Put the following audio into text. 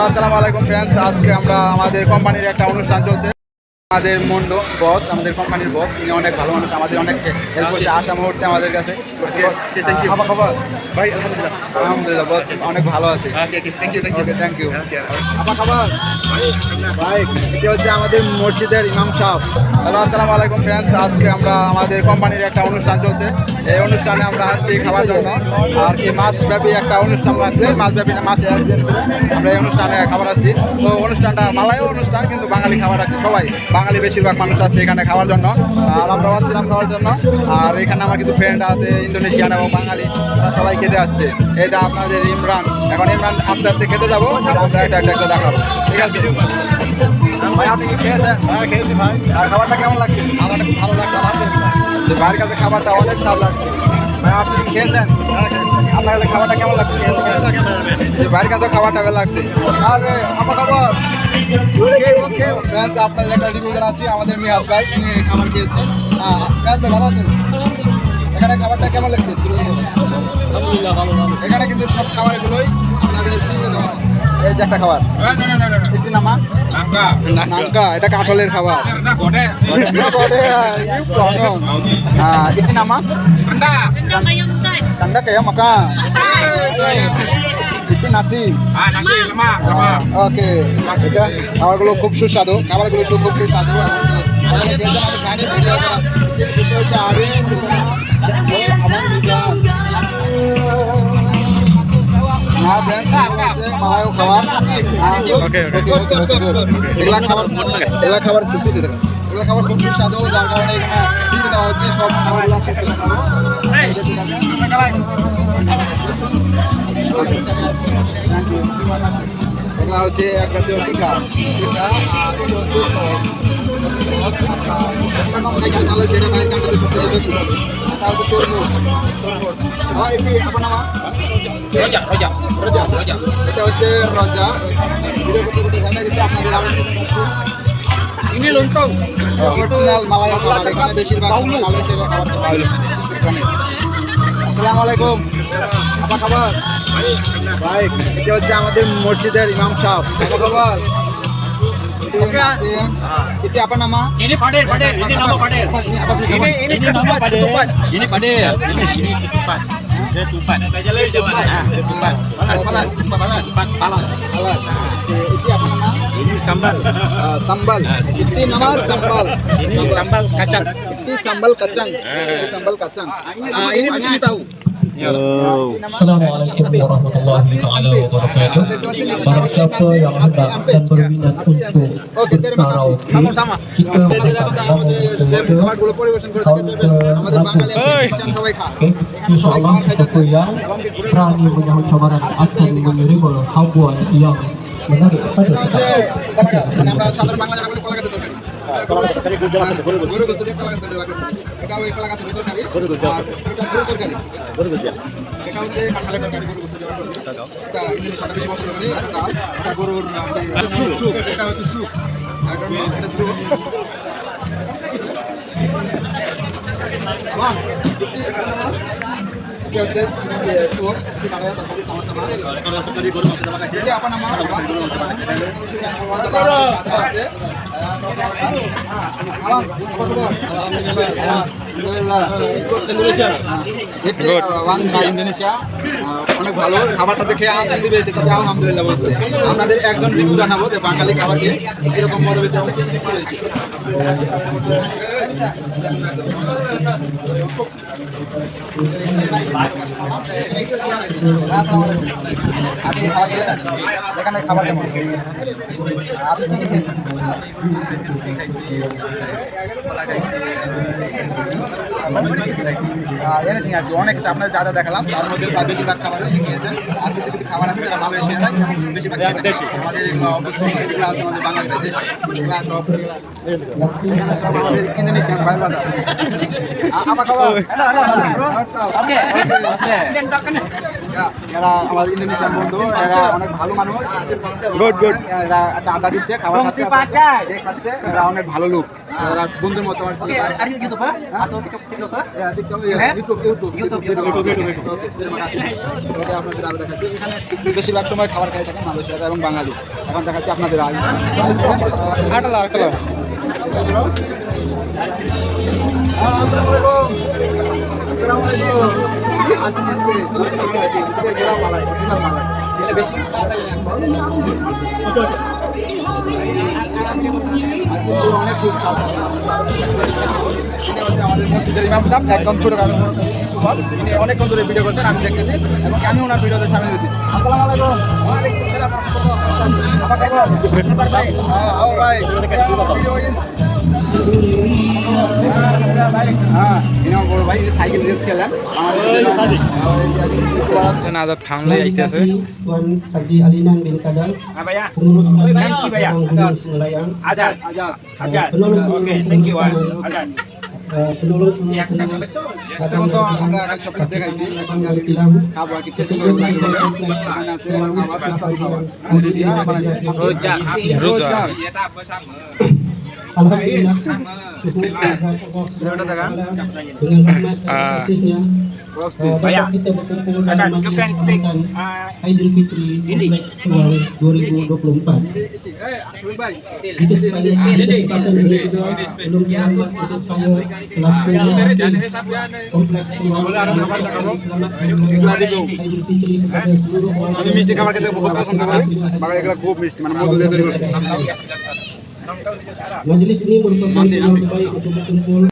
Hello আসসালামু আলাইকুম friends আজকে আমরা আমাদের কোম্পানির একটা অনুষ্ঠান চলছে। আমাদের মন্ড বস আমাদের কোম্পানির বস তিনি অনেক ভালো মানুষ আমাদের অনেক হেল্প করছে আসা মুহূর্তে আমাদের কাছে। খাবার খাবার? ভাই আলহামদুলিল্লাহ। আলহামদুলিল্লাহ বস অনেক ভালো আছে। থ্যাংক ইউ থ্যাংক খাবার? ভাই এটি হচ্ছে আমাদের মসজিদের ইমাম সাহেব। হ্যালো আসসালামু আলাইকুম ফ্রেন্ডস আজকে আমরা আমাদের কোম্পানির একটা অনুষ্ঠান চলছে। এই অনুষ্ঠানে আমরা আসছি খাবার জন্য। আর কি মাসব্যাপী একটা অনুষ্ঠান আছে। মাসব্যাপী না মাসে আমরা এই অনুষ্ঠানে খাবার আসছি। তো অনুষ্ঠানটা মালায়ও অনুষ্ঠান কিন্তু বাঙালি খাবার আছে সবাই। বাঙালি বেশিরভাগ মানুষ আছে এখানে খাওয়ার জন্য। আর আমরা আসছিলাম খাওয়ার জন্য। আর এখানে আমার কিছু ফ্রেন্ড আছে ইন্দোনেশিয়ান এবং বাঙালি। তারা সবাই খেতে আসছে। এটা আপনাদের ইমরান। এখন ইমরান আস্তে আস্তে খেতে যাব। আর আমরা এটা একটা একটা দেখাবো। ঠিক আছে? ভাই আপনি কি খেয়েছেন? হ্যাঁ খেয়েছি ভাই। আর খাবারটা কেমন লাগছে? আমার খুব ভালো লাগছে বাইরের কাছে খাবারটা অনেক স্বাদ লাগছে। আপনি খেয়েছেন? আপনার খাবারটা কেমন লাগছে? বাইরের কাছে খাবারটা লাগছে। আর আমার খাবার আপনাদের একটা রিভিউ জানাচ্ছি আমাদের মেয়াদ ভাই খাবার খেয়েছে। ভালো এখানে খাবারটা কেমন লাগছে? এখানে কিন্তু সব খাবারগুলোই আপনাদের দেওয়া এই যে একটা খাবার এটি নামা নামকা এটা কাঁঠালের খাবার ayam mutai. Tanda kayak maka. Itu nasi. ওকে এটা খাবারগুলো খুব সুস্বাদু খাবারগুলো সব খুব সুস্বাদু এবং খাবার। এগুলা খাবার এগুলা খাবার খুব দেবেন এগুলা খাবার খুব সুস্বাদু যার কারণে এখানে ফ্রিতে দেওয়া হচ্ছে সব খাবারগুলো খেতে এগুলা হচ্ছে এক জাতীয় পিঠা পিঠা আর এটা হচ্ছে যেটা হবে। তরমুজ। তরমুজ। হয় এটি আপনার নামা? রজা, রজা। এটা হচ্ছে রজা ভিডিও করতে করতে ঘামে গেছে আপনাদের আরও ini lontong. অরিজিনাল মালায়া খাবার এখানে বেশিরভাগ মালয়েশিয়া খাবার খাওয়া হয় এখানে আসসালামু আলাইকুম apa খাবার baik. এটা হচ্ছে আমাদের মসজিদের ইমাম সাহেব apa খাবার Oke. itu apa nama? Ini padel padel ini nama padel ini apa ini ini ketupat ketupat ini padel ini ini ketupat ketupat ketupat ah ketupat panas panas panas panas Alat. itu apa nama ini sambal Ah, sambal itu nama sambal ini sambal kacang itu sambal kacang itu sambal kacang ah ini mesti tahu Assalamualaikum warahmatullahi taala wabarakatuh. Para siapa yang hendak dan berminat untuk Oke, terima kasih. karaoke, Sama-sama Oke, insya Allah sesuatu yang berani menyahut cabaran akan menerima habuan yang menarik pada এটা হচ্ছে kita. কলা গাছ মানে আমরা সাধারণ বাংলা যেটা বলি কলা গাছের তরকারি গরু গোস্ত দিয়ে কলা গাছের তরকারি এটা ওই কলা গাছের ভিতর কারি আর এটা গরু তরকারি এটা হচ্ছে কাঁঠালের তরকারি গরু গোস্ত দেওয়া করছি এটা ইন্দোনেশিয়াটা বেশি পছন্দ করি এটা ডাল এটা গরুর আর কি, এটা স্যুপ স্যুপ এটা হচ্ছে Vâng. ইন্দোনেশিয়া। অনেক ভালো খাবারটা দেখে আনন্দ পেয়েছে তাতে আলহামদুলিল্লাহ বলছে। আপনাদের একজন রিভিউ জানাব যে বাঙালি খাবার খেয়ে কীরকম মতভেদ হয়েছে আপনি খাবার খেয়েছেন এখানে খাবার কেমন আপনি কি খেয়েছেন এনিথিং আর কি অনেক কিছু আপনাদের যা যা দেখালাম তার মধ্যে বেশিরভাগ খাবার যে খেয়েছেন আর কিছু কিছু খাবার আছে যারা মালয়েশিয়ারা এবং বেশিরভাগ আমাদের এগুলো অবশ্যই বাঙালিদের দেশ এগুলো সব ইন্দোনেশিয়ান apa kabar? এরা এরা অনেক ভালো মানুষ একটা দিচ্ছে খাবার খাচ্ছে অনেক ভালো লোক আর বেশিরভাগ সময় খাবার খাই থাকেন মালয়েশিয়া এবং বাঙালি এখন দেখাচ্ছি আপনাদের আমাদের মসজিদের ইমাম সাহেব একদম ছোট তিনি অনেকক্ষণ ধরে ভিডিও করছেন আমি দেখতেছি এবং আমি ওনার ভিডিওতে সামিল হয়েছি আসসালামু। ভাই ভাই আজাদ থামলে আইতেছে Tuan Haji Alinan bin Kadal Apa ya? pengurus Nanti, Pak, ya? pengurus nelayan Ada. Azad Ada. penolong Oke, thank you. Wan. Ada. eh, penolong Ya, penolong এখন তো আমরা আগে সব দেখাইছি এখন kami bilang খাবো আর কি টেস্ট করে লাগবে এখানে আছে খাবার সুস্বাদু খাবার দিয়া বানাইছে রোজা রোজা Alhamdulillah syukur terhadap kita berkumpul Idul Fitri 2024 di kamar kita Majelis ini merupakan